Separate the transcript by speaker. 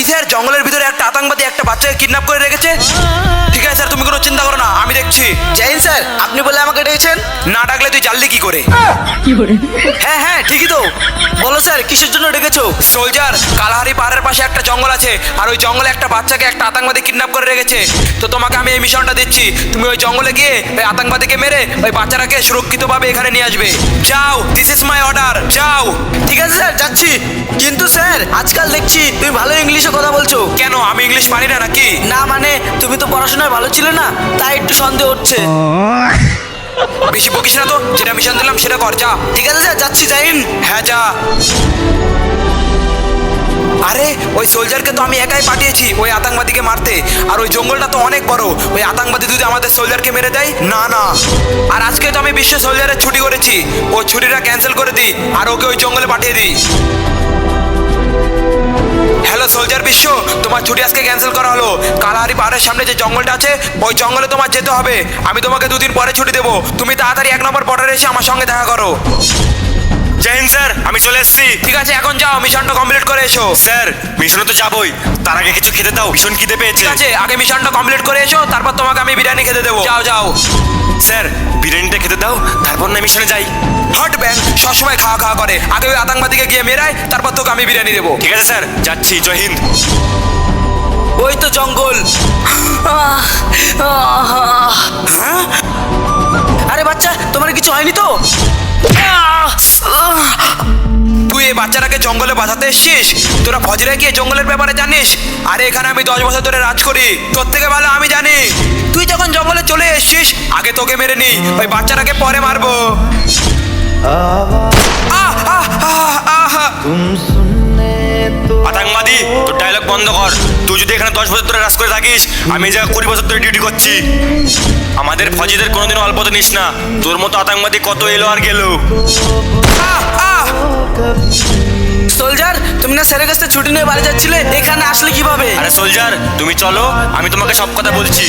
Speaker 1: কি স্যার জঙ্গলের ভিতরে একটা আতঙ্কবাদী একটা বাচ্চাকে কিডন্যাপ করে রেখেছে। ঠিক আছে, স্যার, তুমি কোনো
Speaker 2: ডেকেছেন
Speaker 1: না ডাকলে তুই জানলি কি করে?
Speaker 2: হ্যাঁ হ্যাঁ ঠিকই তো। বলো স্যার কিসের জন্য ডেকেছো?
Speaker 1: সোলজার কালাহারি পাহাড়ের পাশে একটা জঙ্গল আছে আর ওই জঙ্গলে একটা বাচ্চাকে একটা আতঙ্কবাদী কিডন্যাপ করে রেখেছে। তো তোমাকে আমি এই মিশনটা দিচ্ছি। তুমি ওই জঙ্গলে গিয়ে ওই আতঙ্কবাদীকে মেরে ওই বাচ্চাটাকে সুরক্ষিতভাবে এখানে নিয়ে আসবে। যাও দিস ইজ মাই অর্ডার যাও।
Speaker 2: ঠিক আছে স্যার যাচ্ছি। কিন্তু স্যার আজকাল দেখছি তুমি ভালো ইংলিশে কথা বলছো।
Speaker 1: কেন আমি ইংলিশ পারি না নাকি?
Speaker 2: না মানে তুমি তো পড়াশোনায় ভালো ছিলে না তাই একটু সন্দেহ হচ্ছে।
Speaker 1: বেশি বকিস না তো যেটা মিশন দিলাম সেটা কর যা।
Speaker 2: ঠিক আছে যা যাচ্ছি জাহিন
Speaker 1: হ্যাঁ যা। আরে ওই সোলজারকে তো আমি একাই পাঠিয়েছি ওই আতঙ্কবাদীকে মারতে। আর ওই জঙ্গলটা তো অনেক বড় ওই আতঙ্কবাদী যদি আমাদের সোলজারকে মেরে দেয় না না। আর আজকে তো আমি বিশ্ব সোলজারের ছুটি করেছি ও ছুটিটা ক্যান্সেল করে দিই আর ওকে ওই জঙ্গলে পাঠিয়ে দিই। হ্যালো বিশ্ব তোমার ছুটি আজকে ক্যান্সেল করা হলো। কালাহারি পাহাড়ের সামনে যে জঙ্গলটা আছে ওই জঙ্গলে তোমার যেতে হবে। আমি তোমাকে দুদিন পরে ছুটি দেবো। তুমি তাড়াতাড়ি এক নম্বর বর্ডারে এসে আমার সঙ্গে দেখা করো।
Speaker 3: জয় স্যার। আমি চলে এসেছি।
Speaker 1: ঠিক আছে এখন যাও। মিশনটা কমপ্লিট করে এসো।
Speaker 3: স্যার মিশনে তো যাবই। তার আগে কিছু খেতে দাও। ভীষণ খিদে পেয়েছে।
Speaker 1: ঠিক আছে আগে মিশনটা কমপ্লিট করে এসো তারপর তোমাকে আমি বিরিয়ানি খেতে দেবো। যাও যাও।
Speaker 3: স্যার বিরিয়ানিটা খেতে দাও তারপর না মিশনে যাই।
Speaker 1: হট খাওয়া আগে ওই আতঙ্কবাদীকে গিয়ে মেরায় তারপর তোকে আমি বিরিয়ানি দেবো।
Speaker 3: ঠিক আছে স্যার। যাচ্ছি জয় হিন্দ।
Speaker 2: ওই তো জঙ্গল। হ্যাঁ? আরে বাচ্চা তোমার কিছু হয়নি তো?
Speaker 1: তুই এই বাচ্চাটাকে জঙ্গলে বাঁচাতে এসছিস? তোরা ফজরে গিয়ে জঙ্গলের ব্যাপারে জানিস? আরে এখানে আমি দশ বছর ধরে রাজ করি। তোর থেকে ভালো আমি জানি। তুই যখন জঙ্গলে চলে এসছিস আগে তোকে মেরে নি ওই বাচ্চাটাকে পরে মারবো।
Speaker 3: আতঙ্কবাদী তোর ডায়লগ বন্ধ কর। তুই যদি এখানে দশ বছর ধরে রাজ করে থাকিস আমি যা কুড়ি বছর ধরে ডিউটি করছি। আমাদের ফজিদের কোনোদিন অল্পতে নিস না। তোর মতো আতঙ্কবাদী কত এলো আর গেল।
Speaker 2: সোলজার তুমি না স্যারের কাছে ছুটি নিয়ে বাড়ি যাচ্ছিলে? এখানে আসলে কীভাবে?
Speaker 3: আরে সোলজার তুমি চলো আমি তোমাকে সব কথা বলছি।